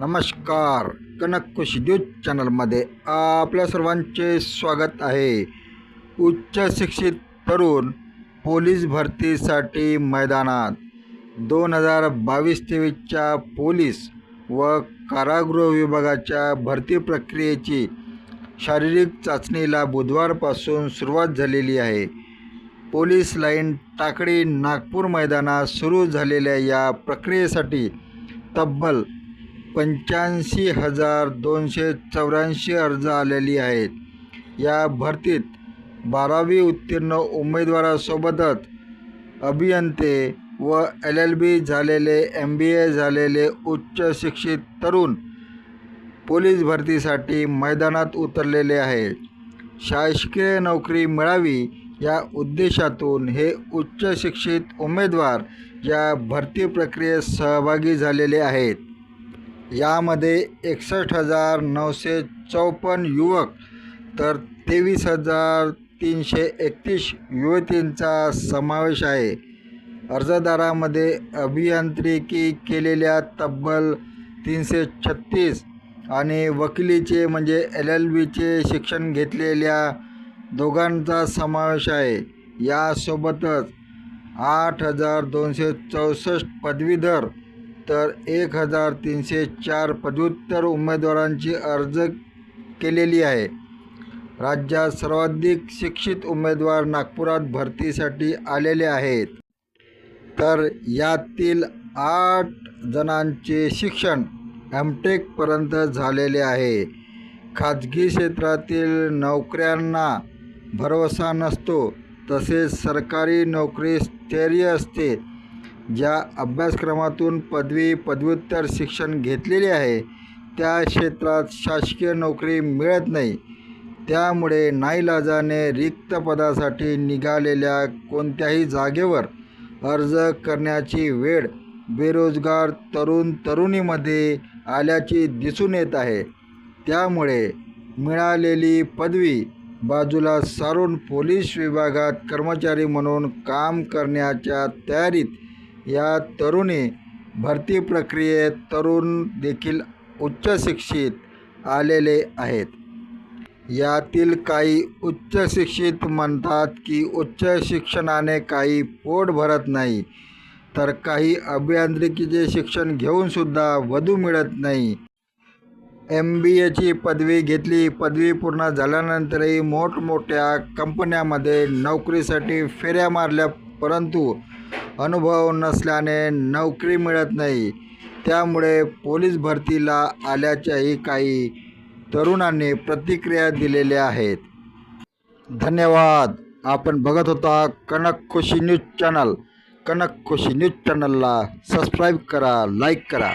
नमस्कार. कनक न्यूज चॅनलमध्ये आपल्या सर्वांचे स्वागत आहे. उच्च शिक्षित तरुण पोलीस भरतीसाठी मैदानात. दोन हजार बावीस तेवीसच्या पोलीस व कारागृह विभागाच्या भरती प्रक्रियेची शारीरिक चाचणीला बुधवारपासून सुरुवात झालेली आहे. पोलीस लाईन टाकडी नागपूर मैदानात सुरू झालेल्या या प्रक्रियेसाठी तब्बल पंच्याऐंशी हजार दोनशे चौऱ्याऐंशी अर्ज आलेली आहेत. या भरतीत बारावी उत्तीर्ण उमेदवारासोबतच अभियंते व एल एल बी झालेले एम बी ए झालेले उच्च शिक्षित तरुण पोलीस भरतीसाठी मैदानात उतरलेले आहेत. शासकीय नोकरी मिळावी या उद्देशातून हे उच्च शिक्षित उमेदवार या भरती प्रक्रियेत सहभागी झालेले आहेत. यामध्ये एकसष्ट हजार नऊशे चौपन्न युवक तर तेवीस हजार तीनशे एकतीस युवतींचा समावेश आहे. अर्जदारामध्ये अभियांत्रिकी केलेल्या तब्बल तीनशे छत्तीस आणि वकिलीचे म्हणजे एल एल बीचे शिक्षण घेतलेल्या दोघांचा समावेश आहे. यासोबतच आठ हजार दोनशे चौसष्ट पदवीधर तर एक हजार तीनशे चार पदव्युत्तर उमेदवारांची अर्ज केलेली आहे. राज्यात सर्वाधिक शिक्षित उमेदवार नागपुरात भरतीसाठी आलेले आहेत. तर यातील आठ जणांचे शिक्षण एमटेकपर्यंत झालेले आहे. खाजगी क्षेत्रातील नोकऱ्यांना भरवसा नसतो. तसेच सरकारी नोकरी स्थैर्य असते. ज्या अभ्यासक्रमातून पदवी पदव्युत्तर शिक्षण घेतलेले आहे त्या क्षेत्रात शासकीय नोकरी मिळत नाही. त्यामुळे नाईलाजाने रिक्त पदासाठी निघालेल्या कोणत्याही जागेवर अर्ज करण्याची वेळ बेरोजगार तरुण तरुणीमध्ये आल्याची दिसून येत आहे. त्यामुळे मिळालेली पदवी बाजूला सारून पोलीस विभागात कर्मचारी म्हणून काम करण्याच्या तयारीत या तरुणी भरती प्रक्रियेत तरुण देखील उच्च शिक्षित आलेले आहेत. यातील काही उच्च शिक्षित म्हणतात की उच्च शिक्षणाने काही पोट भरत नाही तर काही अभियांत्रिकीचे शिक्षण घेऊनसुद्धा वधू मिळत नाही. एम बी एची पदवी घेतली. पदवी पूर्ण झाल्यानंतरही मोठमोठ्या कंपन्यामध्ये नोकरीसाठी फेऱ्या मारल्या परंतु अनुभव नसल्याने नोकरी मिळत नाही. त्यामुळे पोलीस भरतीला आल्याच्याही काही तरुणांनी प्रतिक्रिया दिलेल्या आहेत. धन्यवाद. आपण बघत होता Kanak Khushi news channel. Kanak Khushi news चॅनलला सबस्क्राईब करा लाईक करा.